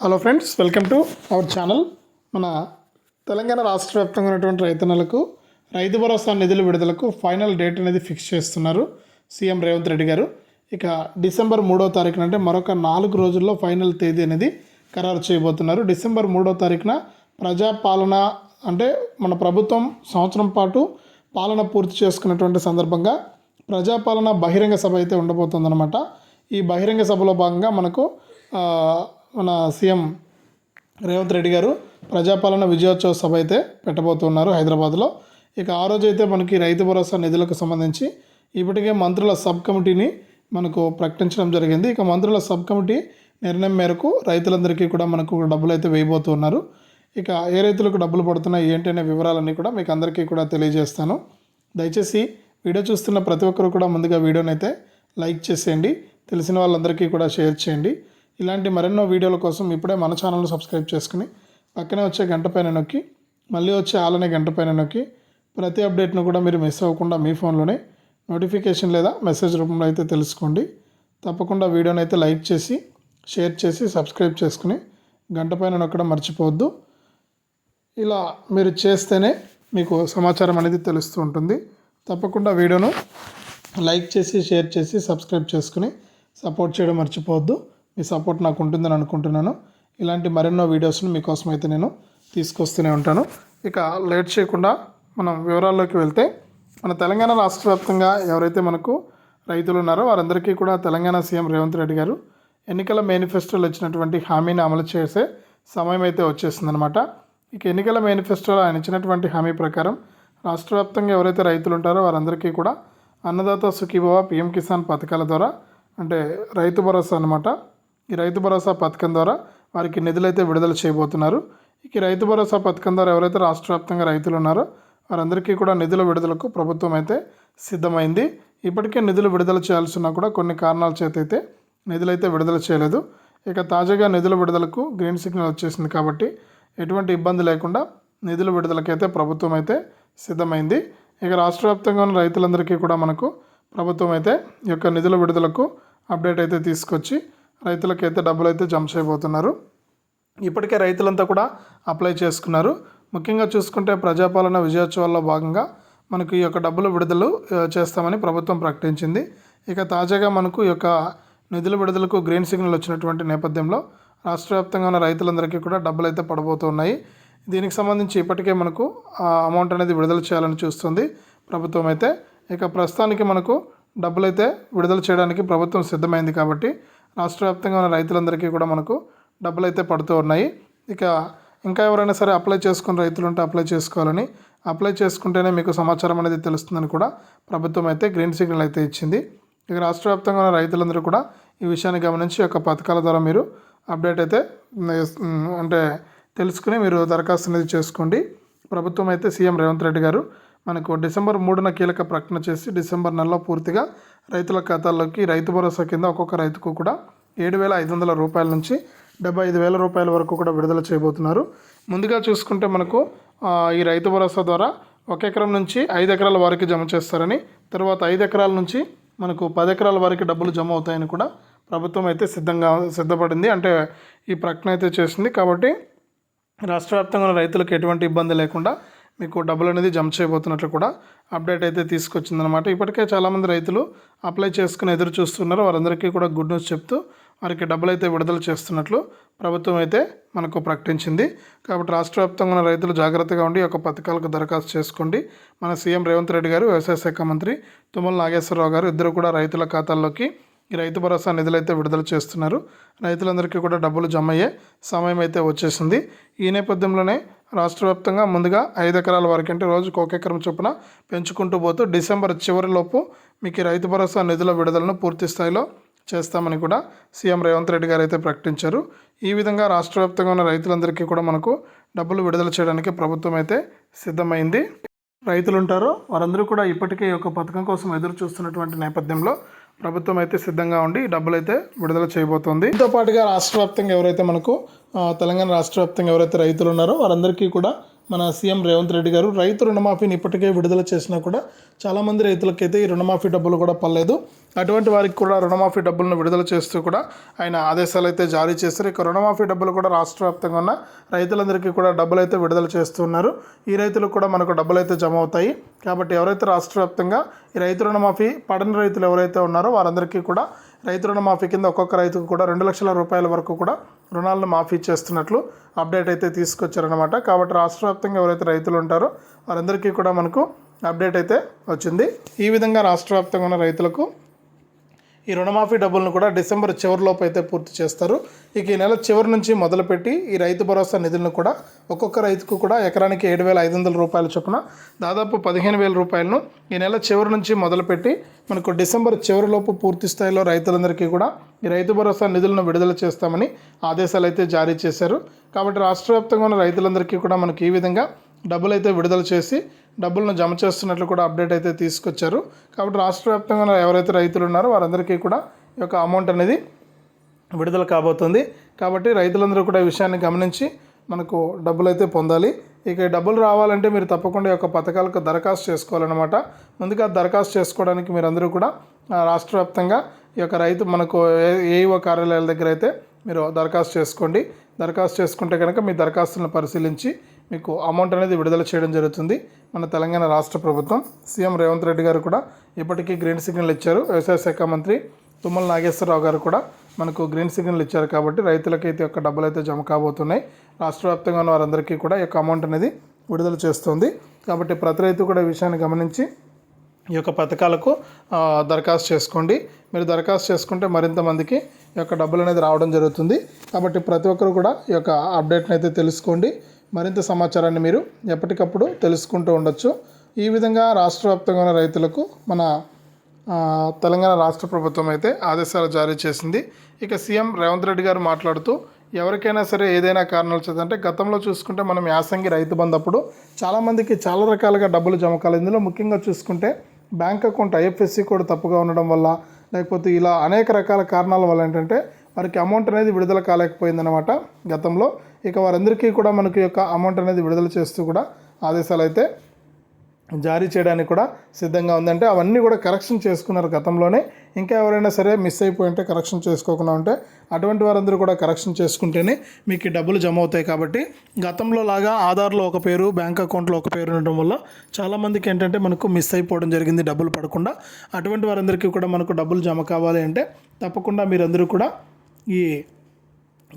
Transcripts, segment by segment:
Hello friends welcome to our channel మన తెలంగాణ రాష్ట్ర వ్యాప్తంగా ఉన్నటువంటి రైతన్నలకు రైతు భరోసా నిధుల విడుదలకు ఫైనల్ డేట్ అనేది ఫిక్స్ చేస్తున్నారు సీఎం రేవంత్ రెడ్డి గారు. ఇక డిసెంబర్ మూడో తారీఖున అంటే మరొక నాలుగు రోజుల్లో ఫైనల్ తేదీ అనేది ఖరారు చేయబోతున్నారు. డిసెంబర్ మూడో తారీఖున ప్రజాపాలన అంటే మన ప్రభుత్వం సంవత్సరం పాటు పాలన పూర్తి చేసుకున్నటువంటి సందర్భంగా ప్రజాపాలన బహిరంగ సభ అయితే ఉండబోతుందన్నమాట. ఈ బహిరంగ సభలో భాగంగా మనకు మన సీఎం రేవంత్ రెడ్డి గారు ప్రజాపాలన విజయోత్సవ సభ అయితే పెట్టబోతున్నారు హైదరాబాద్లో. ఇక ఆ రోజు అయితే మనకి రైతు భరోసా నిధులకు సంబంధించి ఇప్పటికే మంత్రుల సబ్ కమిటీని మనకు ప్రకటించడం జరిగింది. ఇక మంత్రుల సబ్ కమిటీ నిర్ణయం మేరకు రైతులందరికీ కూడా మనకు డబ్బులు అయితే వేయబోతున్నారు. ఇక ఏ రైతులకు డబ్బులు పడుతున్నాయి ఏంటి అనే వివరాలన్నీ కూడా మీకు అందరికీ కూడా తెలియజేస్తాను. దయచేసి వీడియో చూస్తున్న ప్రతి ఒక్కరు కూడా ముందుగా వీడియోని అయితే లైక్ చేసేయండి. తెలిసిన వాళ్ళందరికీ కూడా షేర్ చేయండి. ఇలాంటి మరెన్నో వీడియోల కోసం ఇప్పుడే మన ఛానల్ని సబ్స్క్రైబ్ చేసుకుని పక్కనే వచ్చే గంట పైన నొక్కి మళ్ళీ వచ్చే ఆలనే గంట పైన నొక్కి ప్రతి అప్డేట్ను కూడా మీరు మిస్ అవ్వకుండా మీ ఫోన్లోనే నోటిఫికేషన్ లేదా మెసేజ్ రూపంలో అయితే తెలుసుకోండి. తప్పకుండా వీడియోని అయితే లైక్ చేసి షేర్ చేసి సబ్స్క్రైబ్ చేసుకుని గంట పైన నొక్కడం మర్చిపోవద్దు. ఇలా మీరు చేస్తేనే మీకు సమాచారం అనేది తెలుస్తూ ఉంటుంది. తప్పకుండా వీడియోను లైక్ చేసి షేర్ చేసి సబ్స్క్రైబ్ చేసుకుని సపోర్ట్ చేయడం మర్చిపోవద్దు. మీ సపోర్ట్ నాకు ఉంటుందని అనుకుంటున్నాను. ఇలాంటి మరెన్నో వీడియోస్ని మీకోసం అయితే నేను తీసుకొస్తూనే ఉంటాను. ఇక లేట్ చేయకుండా మనం వివరాల్లోకి వెళ్తే మన తెలంగాణ రాష్ట్ర వ్యాప్తంగా ఎవరైతే మనకు రైతులు ఉన్నారో వారందరికీ కూడా తెలంగాణ సీఎం రేవంత్ రెడ్డి గారు ఎన్నికల మేనిఫెస్టోలో ఇచ్చినటువంటి హామీని అమలు చేసే సమయం అయితే వచ్చేసిందనమాట ఇక ఎన్నికల మేనిఫెస్టోలో ఆయన ఇచ్చినటువంటి హామీ ప్రకారం రాష్ట్ర వ్యాప్తంగా ఎవరైతే రైతులు ఉంటారో వారందరికీ కూడా అన్నదాత సుఖీభవ పిఎం కిసాన్ పథకాల ద్వారా అంటే రైతు భరోసా అనమాట ఈ రైతు భరోసా పథకం ద్వారా వారికి నిధులైతే విడుదల చేయబోతున్నారు. ఇక రైతు భరోసా పథకం ద్వారా ఎవరైతే రాష్ట్ర వ్యాప్తంగా రైతులు ఉన్నారో వారందరికీ కూడా నిధుల విడుదలకు ప్రభుత్వం అయితే సిద్ధమైంది. ఇప్పటికే నిధులు విడుదల చేయాల్సి ఉన్నా కూడా కొన్ని కారణాల చేత అయితే నిధులైతే విడుదల చేయలేదు. ఇక తాజాగా నిధుల విడుదలకు గ్రీన్ సిగ్నల్ వచ్చేసింది కాబట్టి ఎటువంటి ఇబ్బంది లేకుండా నిధుల విడుదలకైతే ప్రభుత్వం అయితే సిద్ధమైంది. ఇక రాష్ట్ర వ్యాప్తంగా ఉన్న రైతులందరికీ కూడా మనకు ప్రభుత్వం అయితే ఈ యొక్క నిధుల విడుదలకు అప్డేట్ అయితే తీసుకొచ్చి రైతులకైతే డబ్బులు అయితే జమ చేయబోతున్నారు ఇప్పటికే రైతులంతా కూడా అప్లై చేసుకున్నారు. ముఖ్యంగా చూసుకుంటే ప్రజాపాలన విజయోత్సవాల్లో భాగంగా మనకు ఈ యొక్క డబ్బులు విడుదల చేస్తామని ప్రభుత్వం ప్రకటించింది. ఇక తాజాగా మనకు ఈ యొక్క నిధుల విడుదలకు గ్రీన్ సిగ్నల్ వచ్చినటువంటి నేపథ్యంలో రాష్ట్ర వ్యాప్తంగా ఉన్న రైతులందరికీ కూడా డబ్బులు అయితే పడబోతున్నాయి. దీనికి సంబంధించి ఇప్పటికే మనకు ఆ అమౌంట్ అనేది విడుదల చేయాలని చూస్తుంది ప్రభుత్వం అయితే. ఇక ప్రస్తుతానికి మనకు డబ్బులు అయితే విడుదల చేయడానికి ప్రభుత్వం సిద్ధమైంది కాబట్టి రాష్ట్ర వ్యాప్తంగా ఉన్న రైతులందరికీ కూడా మనకు డబ్బులు అయితే పడుతూ ఉన్నాయి. ఇక ఇంకా ఎవరైనా సరే అప్లై చేసుకుని రైతులు ఉంటే అప్లై చేసుకోవాలని అప్లై చేసుకుంటేనే మీకు సమాచారం అనేది తెలుస్తుందని కూడా ప్రభుత్వం అయితే గ్రీన్ సిగ్నల్ అయితే ఇచ్చింది. ఇక రాష్ట్ర వ్యాప్తంగా ఉన్న రైతులందరూ కూడా ఈ విషయాన్ని గమనించి ఒక యొక్క పథకాల ద్వారా మీరు అప్డేట్ అయితే అంటే తెలుసుకుని మీరు దరఖాస్తు అనేది చేసుకోండి. ప్రభుత్వం అయితే సీఎం రేవంత్ రెడ్డి గారు మనకు డిసెంబర్ మూడున కీలక ప్రకటన చేసి డిసెంబర్ నెలలో పూర్తిగా రైతుల ఖాతాల్లోకి రైతు భరోసా కింద ఒక్కొక్క రైతుకు కూడా ఏడు వేల ఐదు వందల రూపాయల నుంచి డెబ్బై ఐదు వేల రూపాయల వరకు కూడా విడుదల చేయబోతున్నారు. ముందుగా చూసుకుంటే మనకు ఈ రైతు భరోసా ద్వారా ఒక ఎకరం నుంచి ఐదు ఎకరాల వారికి జమ చేస్తారని తర్వాత ఐదు ఎకరాల నుంచి మనకు పది ఎకరాల వారికి డబ్బులు జమ అవుతాయని కూడా ప్రభుత్వం అయితే సిద్ధంగా సిద్ధపడింది. అంటే ఈ ప్రకటన అయితే చేసింది. కాబట్టి రాష్ట్ర వ్యాప్తంగా రైతులకు ఎటువంటి ఇబ్బంది లేకుండా మీకు డబ్బులు అనేది జమ చేయబోతున్నట్లు కూడా అప్డేట్ అయితే తీసుకొచ్చిందనమాట ఇప్పటికే చాలామంది రైతులు అప్లై చేసుకుని ఎదురు చూస్తున్నారు. వారందరికీ కూడా గుడ్ న్యూస్ చెప్తూ వారికి డబ్బులు అయితే విడుదల చేస్తున్నట్లు ప్రభుత్వం అయితే మనకు ప్రకటించింది. కాబట్టి రాష్ట్ర వ్యాప్తంగా ఉన్న రైతులు జాగ్రత్తగా ఉండి ఒక పథకాలకు దరఖాస్తు చేసుకోండి. మన సీఎం రేవంత్ రెడ్డి గారు వ్యవసాయ శాఖ మంత్రి తుమ్మల నాగేశ్వరరావు గారు ఇద్దరు కూడా రైతుల ఖాతాల్లోకి ఈ రైతు భరోసా నిధులైతే విడుదల చేస్తున్నారు. రైతులందరికీ కూడా డబ్బులు జమ అయ్యే సమయం అయితే వచ్చేసింది. ఈ నేపథ్యంలోనే రాష్ట్ర వ్యాప్తంగా ముందుగా ఐదు ఎకరాల వరకు అంటే రోజుకు ఒక ఎకరం చొప్పున పెంచుకుంటూ పోతూ డిసెంబర్ చివరిలోపు మీకు రైతు భరోసా నిధుల విడుదలను పూర్తి స్థాయిలో చేస్తామని కూడా సీఎం రేవంత్ రెడ్డి గారు అయితే ప్రకటించారు. ఈ విధంగా రాష్ట్ర వ్యాప్తంగా ఉన్న రైతులందరికీ కూడా మనకు డబ్బులు విడుదల చేయడానికి ప్రభుత్వం అయితే సిద్ధమైంది. రైతులు ఉంటారో వారందరూ కూడా ఇప్పటికే ఈ యొక్క పథకం కోసం ఎదురు చూస్తున్నటువంటి నేపథ్యంలో ప్రభుత్వం అయితే సిద్ధంగా ఉండి డబ్బులైతే డబ్బులు అయితే విడుదల చేయబోతోంది. దీంతో పాటుగా రాష్ట్ర వ్యాప్తంగా ఎవరైతే మనకు తెలంగాణ రాష్ట్ర వ్యాప్తంగా ఎవరైతే రైతులు ఉన్నారో వారందరికీ కూడా మన సీఎం రేవంత్ రెడ్డి గారు రైతు రుణమాఫీని ఇప్పటికే విడుదల చేసినా కూడా చాలామంది రైతులకైతే ఈ రుణమాఫీ డబ్బులు కూడా పర్లేదు అటువంటి వారికి కూడా రుణమాఫీ డబ్బులను విడుదల చేస్తూ కూడా ఆయన ఆదేశాలు అయితే జారీ చేశారు. ఇక రుణమాఫీ డబ్బులు కూడా రాష్ట్ర వ్యాప్తంగా ఉన్న రైతులందరికీ కూడా డబ్బులు అయితే విడుదల చేస్తున్నారు ఈ రైతులకు కూడా మనకు డబ్బులు అయితే జమ అవుతాయి. కాబట్టి ఎవరైతే రాష్ట్ర వ్యాప్తంగా ఈ రైతు రుణమాఫీ పడని రైతులు ఎవరైతే ఉన్నారో వారందరికీ కూడా రైతు రుణమాఫీ కింద ఒక్కొక్క రైతుకు కూడా రెండు లక్షల రూపాయల వరకు కూడా రుణాలను మాఫీ చేస్తున్నట్లు అప్డేట్ అయితే తీసుకొచ్చారనమాట కాబట్టి రాష్ట్ర వ్యాప్తంగా ఎవరైతే రైతులు ఉంటారో వారందరికీ కూడా మనకు అప్డేట్ అయితే వచ్చింది. ఈ విధంగా రాష్ట్ర వ్యాప్తంగా ఉన్న రైతులకు ఈ రుణమాఫీ డబ్బులను కూడా డిసెంబర్ చివరిలోపు అయితే పూర్తి చేస్తారు. ఇక ఈ నెల చివరి నుంచి మొదలుపెట్టి ఈ రైతు భరోసా నిధులను కూడా ఒక్కొక్క రైతుకు కూడా ఎకరానికి ఏడు వేల ఐదు వందల రూపాయల చొప్పున దాదాపు పదిహేను వేల రూపాయలను ఈ నెల చివరి నుంచి మొదలుపెట్టి మనకు డిసెంబర్ చివరిలోపు పూర్తి స్థాయిలో రైతులందరికీ కూడా ఈ రైతు భరోసా నిధులను విడుదల చేస్తామని ఆదేశాలు అయితే జారీ చేశారు. కాబట్టి రాష్ట్ర వ్యాప్తంగా ఉన్న రైతులందరికీ కూడా మనకి ఈ విధంగా డబ్బులు అయితే విడుదల చేసి డబ్బులను జమ చేస్తున్నట్లు కూడా అప్డేట్ అయితే తీసుకొచ్చారు. కాబట్టి రాష్ట్ర వ్యాప్తంగా ఎవరైతే రైతులు ఉన్నారో వారందరికీ కూడా ఈ యొక్క అమౌంట్ అనేది విడుదల కాబోతుంది. కాబట్టి రైతులందరూ కూడా ఈ విషయాన్ని గమనించి మనకు డబ్బులు అయితే పొందాలి. ఇక డబ్బులు రావాలంటే మీరు తప్పకుండా ఈ యొక్క పథకాలకు దరఖాస్తు చేసుకోవాలన్నమాట. ముందుగా దరఖాస్తు చేసుకోవడానికి మీరందరూ కూడా రాష్ట్ర వ్యాప్తంగా ఈ యొక్క రైతు మనకు ఏ- ఏఈఓ కార్యాలయాల దగ్గర అయితే మీరు దరఖాస్తు చేసుకోండి. దరఖాస్తు చేసుకుంటే కనుక మీ దరఖాస్తులను పరిశీలించి మీకు అమౌంట్ అనేది విడుదల చేయడం జరుగుతుంది. మన తెలంగాణ రాష్ట్ర ప్రభుత్వం సీఎం రేవంత్ రెడ్డి గారు కూడా ఇప్పటికీ గ్రీన్ సిగ్నల్ ఇచ్చారు. వ్యవసాయ శాఖ మంత్రి తుమ్మల నాగేశ్వరరావు గారు కూడా మనకు గ్రీన్ సిగ్నల్ ఇచ్చారు కాబట్టి రైతులకైతే యొక్క డబ్బులు అయితే జమ కాబోతున్నాయి. రాష్ట్ర వ్యాప్తంగా ఉన్న వారందరికీ కూడా ఈ యొక్క అమౌంట్ అనేది విడుదల చేస్తుంది. కాబట్టి ప్రతి రైతు కూడా ఈ విషయాన్ని గమనించి ఈ యొక్క పథకాలకు దరఖాస్తు చేసుకోండి. మీరు దరఖాస్తు చేసుకుంటే మరింత మందికి ఈ యొక్క డబ్బులు అనేది రావడం జరుగుతుంది. కాబట్టి ప్రతి ఒక్కరు కూడా ఈ యొక్క అప్డేట్ని అయితే తెలుసుకోండి. మరింత సమాచారాన్ని మీరు ఎప్పటికప్పుడు తెలుసుకుంటూ ఉండొచ్చు. ఈ విధంగా రాష్ట్ర వ్యాప్తంగా ఉన్న రైతులకు మన తెలంగాణ రాష్ట్ర ప్రభుత్వం అయితే ఆదేశాలు జారీ చేసింది. ఇక సీఎం రేవంత్ రెడ్డి గారు మాట్లాడుతూ ఎవరికైనా సరే ఏదైనా కారణాలు చేద్దంటే గతంలో చూసుకుంటే మనం యాసంగి రైతు బంధు అప్పుడు చాలామందికి చాలా రకాలుగా డబ్బులు జమ కాలేదు. ఇందులో ముఖ్యంగా చూసుకుంటే బ్యాంక్ అకౌంట్ ఐఎఫ్ఎస్సి కూడా తప్పుగా ఉండడం వల్ల లేకపోతే ఇలా అనేక రకాల కారణాల వల్ల ఏంటంటే వారికి అమౌంట్ అనేది విడుదల కాలేకపోయిందనమాట గతంలో. ఇక వారందరికీ కూడా మనకి యొక్క అమౌంట్ అనేది విడుదల చేస్తూ కూడా ఆదేశాలు అయితే జారీ చేయడానికి కూడా సిద్ధంగా ఉందంటే అవన్నీ కూడా కరెక్షన్ చేసుకున్నారు గతంలోనే. ఇంకా ఎవరైనా సరే మిస్ అయిపోయి ఉంటే కరెక్షన్ చేసుకోకుండా ఉంటే అటువంటి వారందరూ కూడా కరెక్షన్ చేసుకుంటేనే మీకు డబ్బులు జమ అవుతాయి కాబట్టి గతంలో లాగా ఆధార్లో ఒక పేరు బ్యాంక్ అకౌంట్లో ఒక పేరు ఉండడం వల్ల చాలామందికి ఏంటంటే మనకు మిస్ అయిపోవడం జరిగింది డబ్బులు పడకుండా. అటువంటి వారందరికీ కూడా మనకు డబ్బులు జమ కావాలి అంటే తప్పకుండా మీరందరూ కూడా ఈ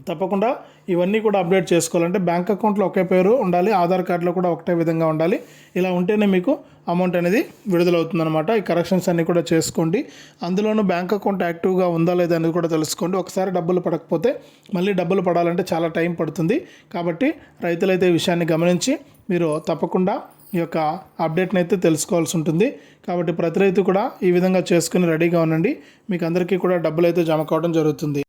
తప్పకుండా ఇవన్నీ కూడా అప్డేట్ చేసుకోవాలంటే బ్యాంక్ అకౌంట్లో ఒకే పేరు ఉండాలి ఆధార్ కార్డులో కూడా ఒకటే విధంగా ఉండాలి. ఇలా ఉంటేనే మీకు అమౌంట్ అనేది విడుదలవుతుందనమాట ఈ కరెక్షన్స్ అన్నీ కూడా చేసుకోండి. అందులోనూ బ్యాంక్ అకౌంట్ యాక్టివ్గా ఉందా లేదా అనేది కూడా తెలుసుకోండి. ఒకసారి డబ్బులు పడకపోతే మళ్ళీ డబ్బులు పడాలంటే చాలా టైం పడుతుంది. కాబట్టి రైతులైతే ఈ విషయాన్ని గమనించి మీరు తప్పకుండా ఈ యొక్క అప్డేట్ని అయితే తెలుసుకోవాల్సి ఉంటుంది. కాబట్టి ప్రతి రైతు కూడా ఈ విధంగా చేసుకుని రెడీగా ఉండండి. మీకు అందరికీ కూడా డబ్బులు అయితే జమ కావడం జరుగుతుంది.